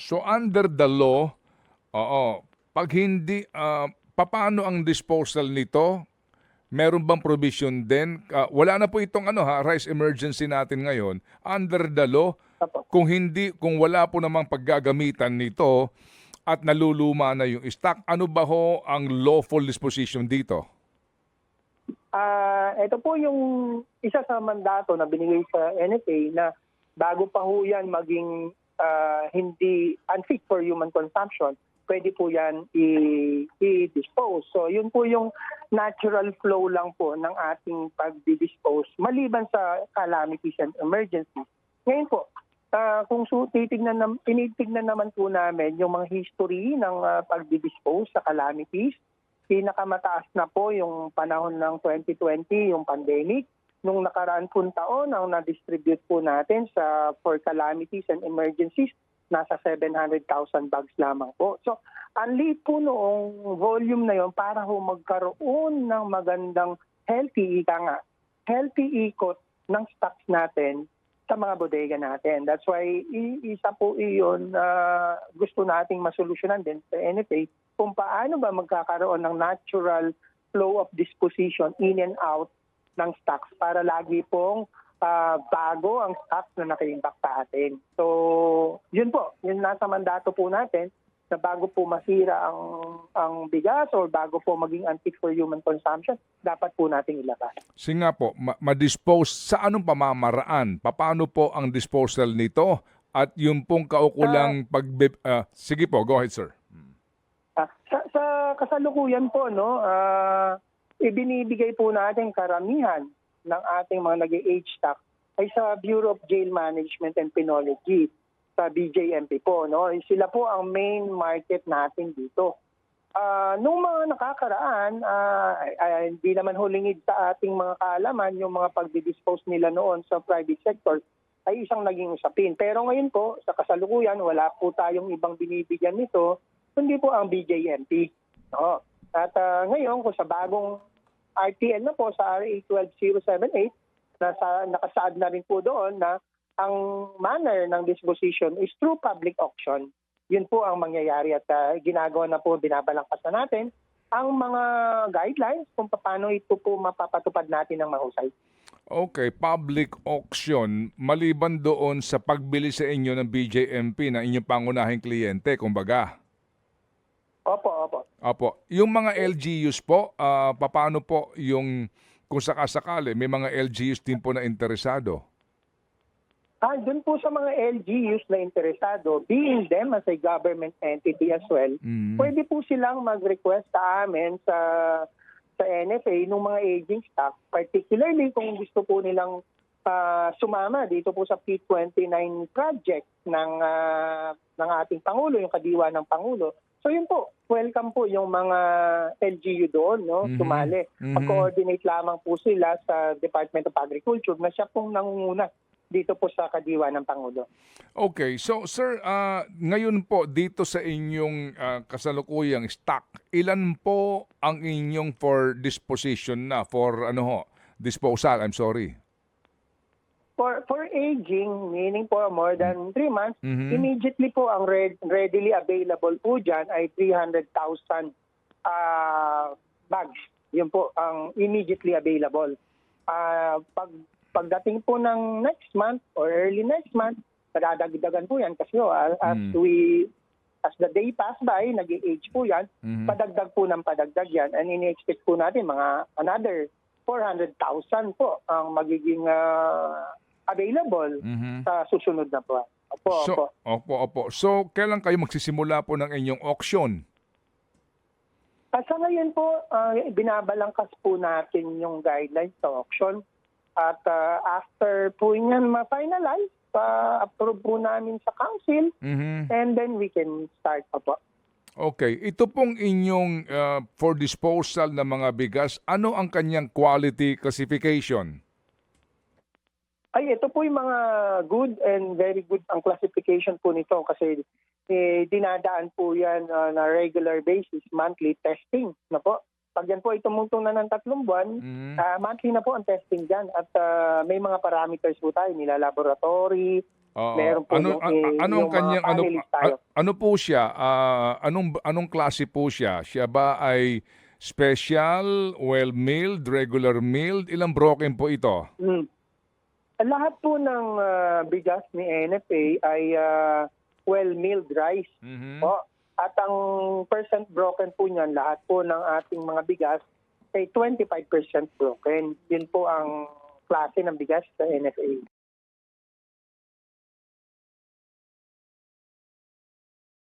So under the law, oo, pag hindi, ah, papaano ang disposal nito? Meron bang provision din? Ah, wala na po itong ano ha, rice emergency natin ngayon. Under the law, kung hindi, kung wala po namang paggagamitan nito at naluluma na yung stock, ano ba ho ang lawful disposition dito? Ah, ito po yung isa sa mandato na binigay sa NFA na bago pa ho yan maging ah, hindi unfit for human consumption, pwede po yan i-dispose. So yun po yung natural flow lang po ng ating pag-dispose maliban sa calamities and emergencies. Ngayon po, ah, kung su- titignan, nam- tinitignan naman po namin yung mga history ng ah, pag-dispose sa calamities, pinakamataas na po yung panahon ng 2020, yung pandemic. Nung nakaraan pong taon, ang na-distribute po natin sa for calamities and emergencies, nasa 700,000 bags lamang po. So, ang liit po noong volume na yon para ho magkaroon ng magandang healthy, ika nga, healthy ikot ng stocks natin sa mga bodega natin. That's why isa po iyon na gusto nating masolusyonan din sa NFA kung paano ba magkakaroon ng natural flow of disposition in and out ng stocks para lagi pong ah, bago ang stocks na naka-impact sa atin. So, yun po, yun nasa mandato po natin na bago po masira ang ang bigas or bago po maging unfit for human consumption, dapat po nating ilabas. Sige nga po, ma- ma-dispose sa anong pamamaraan? Paano po ang disposal nito? At yung pong kaukulang pag... sige po, go ahead sir. Ah, sa, sa kasalukuyan po, no, ah, ibinibigay po natin karamihan ng ating mga nag-age stock ay sa Bureau of Jail Management and Penology, sa BJMP po. No? Sila po ang main market natin dito. Ah, nung mga nakakaraan, ay, hindi naman hulingid sa ating mga kaalaman yung mga pagdi-dispose nila noon sa private sector ay isang naging usapin. Pero ngayon po, sa kasalukuyan, wala po tayong ibang binibigyan nito, kundi po ang BJMP. No? At ah, ngayon, kung sa bagong RTL na po, sa RA 12078, nasa, nakasaad na rin po doon na ang manner ng disposition is through public auction. Yun po ang mangyayari at ah, ginagawa na po, binabalangkas na natin ang mga guidelines kung paano ito po mapapatupad natin ng mahusay. Okay, public auction, maliban doon sa pagbili sa inyo ng BJMP na inyong pangunahing kliyente, kumbaga. Opo, yung mga LGUs po, ah, paano po yung kung sakasakali, may mga LGUs din po na interesado? Ah, dun po sa mga LGUs na interesado, being them as a government entity as well, Mm. pwede po silang mag-request sa amin sa sa NFA ng mga aging stock, particularly kung gusto po nilang ah, sumama dito po sa P29 project ng ah, ng ating pangulo, yung kadiwa ng pangulo. So yun po, welcome po yung mga LGU doon, no, Mhm. sumali. Mhm. Mag-coordinate lamang po sila sa Department of Agriculture na siya pong nangunguna dito po sa kadiwa ng pangulo. Okay, so sir, ah, ngayon po dito sa inyong ah, kasalukuyang stock, ilan po ang inyong for disposition na for ano ho, disposal, I'm sorry. For for aging, meaning for more than 3 months, Mhm. immediately po ang red, readily available po dyan ay 300,000 ah, bags. Yun po ang immediately available. Ah, pag pagdating po ng next month or early next month, padadagdagan po yan kasi oh, as Mm. we as the day pass by, nag-age po yan, Mhm. padagdag po ng padagdag yan. And ini-expect po natin mga another 400,000 po ang magiging ah, available Mhm. sa susunod na buwan. Opo, So, opo. opo, opo. So, kailan kayo magsisimula po ng inyong auction? At sa ngayon po, ah, binabalangkas po natin yung guidelines sa auction. At ah, after po yan ma-finalize, pa-approve po namin sa council, Mhm. and then we can start pa po. Okay, ito pong inyong ah, for disposal ng mga bigas, ano ang kanyang quality classification? Ay, ito po yung mga good and very good ang classification po nito kasi eh, dinadaan po yan ah, na regular basis, monthly testing na po. Pag yan po ay tumungtong na ng tatlong buwan, Mhm. ah, monthly na po ang testing dyan at ah, may mga parameters po tayo, nila laboratory, Oo. Meron po ano, yung, a- eh, a- anong yung kanyang ano tayo. a- ano po siya? Ah, anong anong klase po siya? Siya ba ay special, well-milled, regular milled? Ilang broken po ito? Mm. Lahat po ng ah, bigas ni NFA ay ah, well-milled rice. Mhm. Po. At ang percent broken po niyan, lahat po ng ating mga bigas ay 25% broken. Yun po ang klase ng bigas sa NFA.